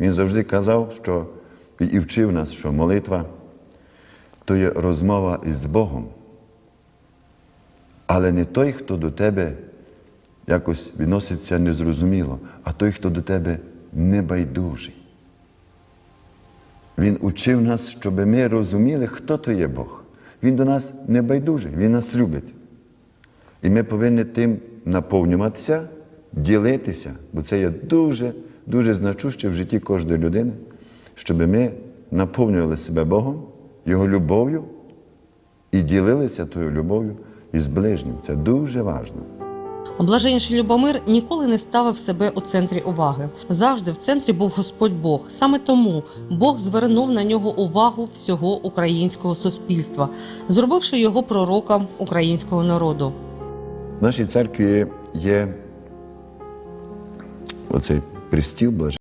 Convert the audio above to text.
Він завжди казав, що і вчив нас, що молитва то є розмова із Богом. Але не той, хто до тебе якось відноситься незрозуміло, а той, хто до тебе небайдужий. Він учив нас, щоб ми розуміли, хто то є Бог. Він до нас не байдужий, Він нас любить. І ми повинні тим наповнюватися, ділитися, бо це є дуже, дуже значуще в житті кожної людини, щоб ми наповнювали себе Богом, Його любов'ю і ділилися тою любов'ю із ближнім. Це дуже важливо. Блаженніший Любомир ніколи не ставив себе у центрі уваги. Завжди в центрі був Господь Бог. Саме тому Бог звернув на нього увагу всього українського суспільства, зробивши його пророком українського народу. В нашій церкві є оцей пристіл блаженний.